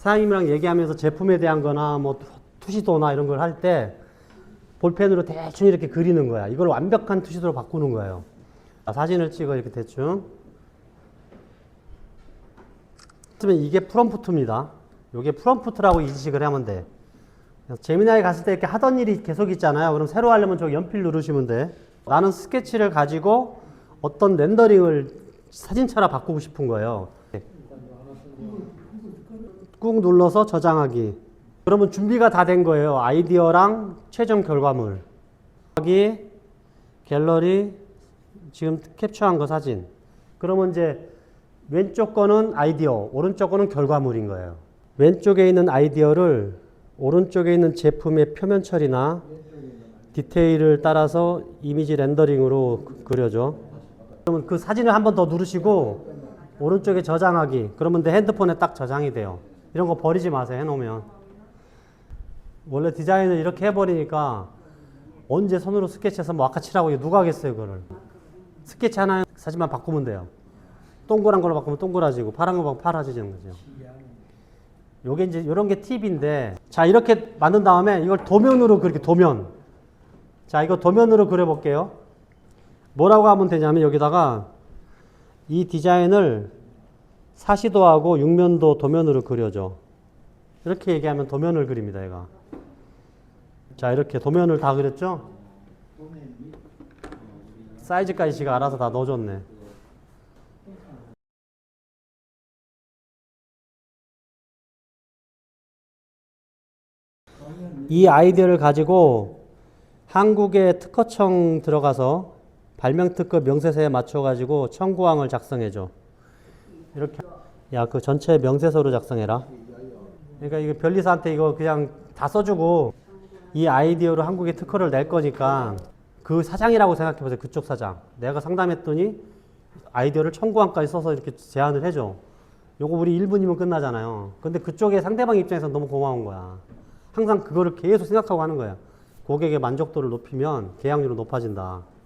사장님이랑 얘기하면서 제품에 대한 거나 뭐 투시도나 이런 걸 할 때 볼펜으로 대충 이렇게 그리는 거야. 이걸 완벽한 투시도로 바꾸는 거예요. 자, 사진을 찍어 이렇게 대충. 그러면 이게 프롬프트입니다. 이게 프롬프트라고 인식을 하면 돼. 재미나게 갔을 때 이렇게 하던 일이 계속 있잖아요. 그럼 새로 하려면 저 연필 누르시면 돼. 나는 스케치를 가지고 어떤 렌더링을 사진처럼 바꾸고 싶은 거예요. 꾹 눌러서 저장하기. 그러면 준비가 다 된 거예요. 아이디어랑 최종 결과물. 여기 갤러리 지금 캡처한 거 사진. 그러면 이제 왼쪽 거는 아이디어, 오른쪽 거는 결과물인 거예요. 왼쪽에 있는 아이디어를 오른쪽에 있는 제품의 표면 처리나 디테일을 따라서 이미지 렌더링으로 그- 그려줘. 그러면 그 사진을 한 번 더 누르시고 오른쪽에 저장하기. 그러면 내 핸드폰에 딱 저장이 돼요. 이런 거 버리지 마세요. 해놓으면. 원래 디자인을 이렇게 해버리니까 언제 손으로 스케치해서 뭐 아까 칠하고 누가 하겠어요, 그거를. 스케치 하나 사진만 바꾸면 돼요. 동그란 걸로 바꾸면 동그라지고 파란 거 바꾸면 파라지는 거죠. 요게 이제 요런 게 팁인데 자 이렇게 만든 다음에 이걸 도면으로 그렇게 도면 자 이거 도면으로 그려 볼게요 뭐라고 하면 되냐면 여기다가 이 디자인을 사시도하고 육면도 도면으로 그려줘 이렇게 얘기하면 도면을 그립니다 얘가. 자 이렇게 도면을 다 그렸죠? 사이즈까지 지가 알아서 다 넣어줬네. 이 아이디어를 가지고 한국의 특허청 들어가서 발명특허 명세서에 맞춰가지고 청구항을 작성해줘. 이렇게 야 그 전체 명세서로 작성해라. 그러니까 이거 변리사한테 이거 그냥 다 써주고 이 아이디어로 한국에 특허를 낼 거니까 그 사장이라고 생각해 보세요. 그쪽 사장. 내가 상담했더니 아이디어를 청구항까지 써서 이렇게 제안을 해줘. 요거 우리 1분이면 끝나잖아요. 근데 그쪽에 상대방 입장에서 너무 고마운 거야. 항상 그거를 계속 생각하고 하는 거야. 고객의 만족도를 높이면 계약률은 높아진다.